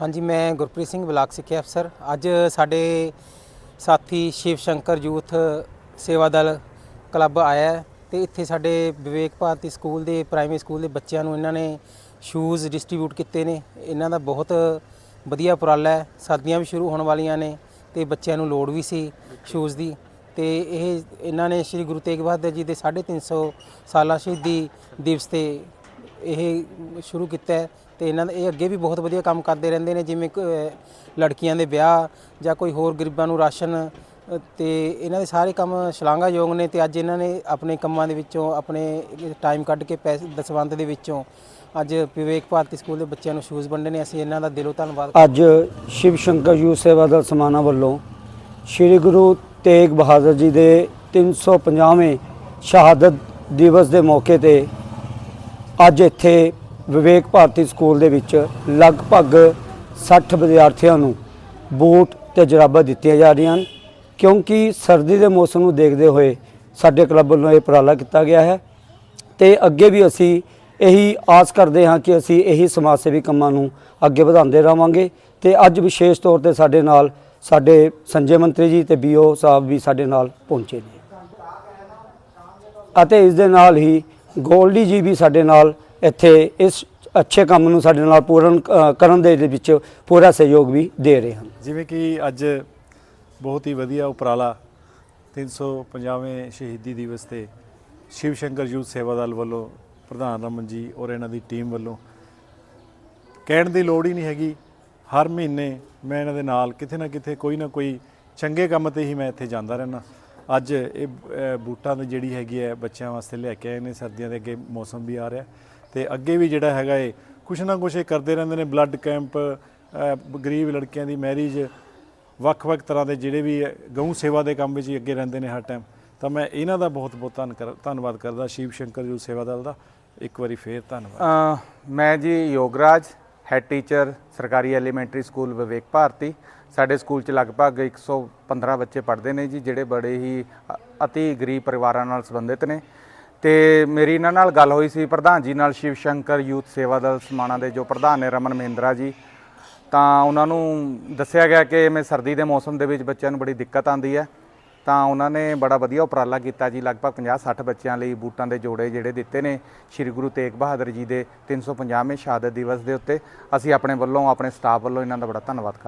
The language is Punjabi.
ਹਾਂਜੀ, ਮੈਂ ਗੁਰਪ੍ਰੀਤ ਸਿੰਘ ਬਲਾਕ ਸਿੱਖਿਆ ਅਫਸਰ। ਅੱਜ ਸਾਡੇ ਸਾਥੀ ਸ਼ਿਵ ਸ਼ੰਕਰ ਯੂਥ ਸੇਵਾ ਦਲ ਕਲੱਬ ਆਇਆ ਹੈ ਤੇ ਇੱਥੇ ਸਾਡੇ ਵਿਵੇਕ ਭਾਰਤੀ ਸਕੂਲ ਦੇ, ਪ੍ਰਾਇਮਰੀ ਸਕੂਲ ਦੇ ਬੱਚਿਆਂ ਨੂੰ ਇਹਨਾਂ ਨੇ ਸ਼ੂਜ਼ ਡਿਸਟ੍ਰੀਬਿਊਟ ਕੀਤੇ ਨੇ। ਇਹਨਾਂ ਦਾ ਬਹੁਤ ਵਧੀਆ ਉਪਰਾਲਾ ਹੈ। ਸਰਦੀਆਂ ਵੀ ਸ਼ੁਰੂ ਹੋਣ ਵਾਲੀਆਂ ਨੇ ਤੇ ਬੱਚਿਆਂ ਨੂੰ ਲੋੜ ਵੀ ਸੀ ਸ਼ੂਜ਼ ਦੀ। ਤੇ ਇਹ, ਇਹਨਾਂ ਨੇ ਸ੍ਰੀ ਗੁਰੂ ਤੇਗ ਬਹਾਦਰ ਜੀ ਦੇ 350 ਸਾਲਾ ਸ਼ਹੀਦੀ ਦਿਵਸ ਤੇ ਇਹ ਸ਼ੁਰੂ ਕੀਤਾ ਹੈ ਤੇ ਇਹਨਾਂ ਦਾ ਇਹ ਅੱਗੇ ਵੀ ਬਹੁਤ ਵਧੀਆ ਕੰਮ ਕਰਦੇ ਰਹਿੰਦੇ ਨੇ ਜਿਵੇਂ ਕ ਅਹ, ਲੜਕੀਆਂ ਦੇ ਵਿਆਹ ਜਾਂ ਕੋਈ ਹੋਰ ਗਰੀਬਾਂ ਨੂੰ ਰਾਸ਼ਨ ਅਹ, ਤੇ ਇਹਨਾਂ ਦੇ ਸਾਰੇ ਕੰਮ ਸ਼ਲਾਘਾਯੋਗ ਨੇ ਤੇ ਅੱਜ ਇਹਨਾਂ ਨੇ ਆਪਣੇ ਕੰਮਾਂ ਦੇ ਵਿੱਚੋਂ ਆਪਣੇ ਟਾਈਮ ਕੱਢ ਕੇ ਪੈਸੇ ਦਸਵੰਧ ਦੇ ਵਿੱਚੋਂ ਅੱਜ ਵਿਵੇਕ ਭਾਰਤੀ ਸਕੂਲ ਦੇ ਬੱਚਿਆਂ ਨੂੰ ਸ਼ੂਜ਼ ਵੰਡੇ ਨੇ। ਅਸੀਂ ਇਹਨਾਂ ਦਾ ਦਿਲੋਂ ਧੰਨਵਾਦ ਅੱਜ ਸ਼ਿਵ ਸ਼ੰਕਰ ਯੂਥ ਸੇਵਾ ਦਲ ਸਮਾਣਾ ਵੱਲੋਂ ਸ੍ਰੀ ਗੁਰੂ ਤੇਗ ਬਹਾਦਰ ਜੀ ਦੇ 350ਵੇਂ ਸ਼ਹਾਦਤ ਦਿਵਸ ਦੇ ਮੌਕੇ ਤੇ ਅੱਜ ਇੱਥੇ ਵਿਵੇਕ ਭਾਰਤੀ ਸਕੂਲ ਦੇ ਵਿੱਚ ਲਗਭਗ 60 ਵਿਦਿਆਰਥੀਆਂ ਨੂੰ ਬੂਟ ਤੇ ਜਰਾਬਾਂ ਦਿੱਤੀਆਂ ਜਾ ਰਹੀਆਂ ਹਨ, ਕਿਉਂਕਿ ਸਰਦੀ ਦੇ ਮੌਸਮ ਨੂੰ ਦੇਖਦੇ ਹੋਏ ਸਾਡੇ ਕਲੱਬ ਵੱਲੋਂ ਇਹ ਉਪਰਾਲਾ ਕੀਤਾ ਗਿਆ ਹੈ ਤੇ ਅੱਗੇ ਵੀ ਅਸੀਂ ਇਹੀ ਆਸ ਕਰਦੇ ਹਾਂ ਕਿ ਅਸੀਂ ਇਹੀ ਸਮਾਜ ਸੇਵੀ ਕੰਮਾਂ ਨੂੰ ਅੱਗੇ ਵਧਾਉਂਦੇ ਰਹਾਂਗੇ ਤੇ ਅੱਜ ਵਿਸ਼ੇਸ਼ ਤੌਰ ਤੇ ਸਾਡੇ ਨਾਲ ਸਾਡੇ ਸੰਜੇ ਮੰਤਰੀ ਜੀ ਤੇ ਬੀਓ ਸਾਹਿਬ ਵੀ ਸਾਡੇ ਨਾਲ ਪਹੁੰਚੇ ਨੇ। ਅਤੇ ਇਸ ਦੇ ਨਾਲ ਹੀ ਗੋਲਡੀ ਜੀ ਵੀ ਸਾਡੇ ਨਾਲ ਇੱਥੇ ਇਸ ਅੱਛੇ ਕੰਮ ਨੂੰ ਸਾਡੇ ਨਾਲ ਪੂਰਨ ਕਰਨ ਦੇ ਵਿੱਚ ਪੂਰਾ ਸਹਿਯੋਗ ਵੀ ਦੇ ਰਹੇ ਹਨ। ਜਿਵੇਂ ਕਿ ਅੱਜ ਬਹੁਤ ਹੀ ਵਧੀਆ ਉਪਰਾਲਾ 350ਵੇਂ ਸ਼ਹੀਦੀ ਦਿਵਸ ਤੇ ਸ਼ਿਵ ਸ਼ੰਕਰ ਯੂਥ ਸੇਵਾ ਦਲ ਵੱਲੋਂ ਪ੍ਰਧਾਨ ਰਮਨ ਜੀ ਔਰ ਇਹਨਾਂ ਦੀ ਟੀਮ ਵੱਲੋਂ ਕਹਿਣ ਦੀ ਲੋੜ ਹੀ ਨਹੀਂ ਹੈਗੀ, ਹਰ ਮਹੀਨੇ ਮੈਂ ਇਹਨਾਂ ਦੇ ਨਾਲ ਕਿਤੇ ਨਾ ਕਿਤੇ ਕੋਈ ਨਾ ਕੋਈ ਚੰਗੇ ਕੰਮ ਤੇ ਹੀ ਮੈਂ ਇੱਥੇ ਜਾਂਦਾ ਰਹਿਣਾ ਅੱਜ ਇਹ ਬੂਟਾਂ ਦੀ ਜਿਹੜੀ ਹੈਗੀ ਹੈ, ਬੱਚਿਆਂ ਵਾਸਤੇ ਲੈ ਕੇ ਆਏ ਨੇ, ਸਰਦੀਆਂ ਦੇ ਅੱਗੇ ਮੌਸਮ ਵੀ ਆ ਰਿਹਾ ਤੇ ਅੱਗੇ ਵੀ ਜਿਹੜਾ ਹੈਗਾ ਇਹ, ਕੁਛ ਨਾ ਕੁਛ ਇਹ ਕਰਦੇ ਰਹਿੰਦੇ ਨੇ ਬਲੱਡ ਕੈਂਪ ਗਰੀਬ ਲੜਕੀਆਂ ਦੀ ਮੈਰਿਜ ਵੱਖ-ਵੱਖ ਤਰ੍ਹਾਂ ਦੇ ਜਿਹੜੇ ਵੀ ਗਊ ਸੇਵਾ ਦੇ ਕੰਮ ਵਿੱਚ ਹੀ ਅੱਗੇ ਰਹਿੰਦੇ ਨੇ ਹਰ ਟਾਈਮ ਤਾਂ ਮੈਂ ਇਹਨਾਂ ਦਾ ਬਹੁਤ-ਬਹੁਤ ਧੰਨ ਕਰ- ਧੰਨਵਾਦ ਕਰਦਾ, ਸ਼ਿਵ ਸ਼ੰਕਰ ਜੀ ਸੇਵਾ ਦਲ ਦਾ। ਇੱਕ ਵਾਰੀ ਫੇਰ ਧੰਨਵਾਦ। ਮੈਂ ਜੀ ਯੋਗਰਾਜ ਹੈੱਡ ਟੀਚਰ ਸਰਕਾਰੀ ਐਲੀਮੈਂਟਰੀ ਸਕੂਲ ਵਿਵੇਕ ਭਾਰਤੀ। ਸਾਡੇ ਸਕੂਲ 'ਚ ਲਗਭਗ 115 ਬੱਚੇ ਪੜ੍ਹਦੇ ਨੇ ਜੀ, ਜਿਹੜੇ ਬੜੇ ਹੀ ਅ- ਅਤੀ ਗਰੀਬ ਪਰਿਵਾਰਾਂ ਨਾਲ ਸੰਬੰਧਿਤ ਨੇ। ਤੇ ਮੇਰੀ ਇਹਨਾਂ ਨਾਲ ਗੱਲ ਹੋਈ ਸੀ ਪ੍ਰਧਾਨ ਜੀ ਨਾਲ, ਸ਼ਿਵ ਸ਼ੰਕਰ ਯੂਥ ਸੇਵਾ ਦਲ ਸਮਾਣਾ ਦੇ ਜੋ ਪ੍ਰਧਾਨ ਨੇ, ਰਮਨ ਮਹਿੰਦਰਾ ਜੀ। ਤਾਂ ਉਹਨਾਂ ਨੂੰ ਦੱਸਿਆ ਗਿਆ ਕਿ ਮੈਂ ਸਰਦੀ ਦੇ ਮੌਸਮ ਦੇ ਵਿੱਚ ਬੱਚਿਆਂ ਨੂੰ ਬੜੀ ਦਿੱਕਤ ਆਉਂਦੀ ਹੈ। ਤਾਂ ਉਹਨਾਂ ਨੇ ਬੜਾ ਵਧੀਆ ਉਪਰਾਲਾ ਕੀਤਾ ਜੀ। ਲਗਭਗ 50-60 ਬੱਚਿਆਂ ਲਈ ਬੂਟਾਂ ਦੇ ਜੋੜੇ ਜਿਹੜੇ ਦਿੱਤੇ ਨੇ। ਸ੍ਰੀ ਗੁਰੂ ਤੇਗ ਬਹਾਦਰ ਜੀ ਦੇ 350ਵੇਂ ਸ਼ਹਾਦਤ ਦਿਵਸ ਦੇ ਉੱਤੇ ਅਸੀਂ ਆਪਣੇ ਵੱਲੋਂ, ਆਪਣੇ ਸਟਾਫ ਵੱਲੋਂ ਇਹਨਾਂ ਦਾ ਬੜਾ ਧੰਨਵਾਦ ਕਰਦੇ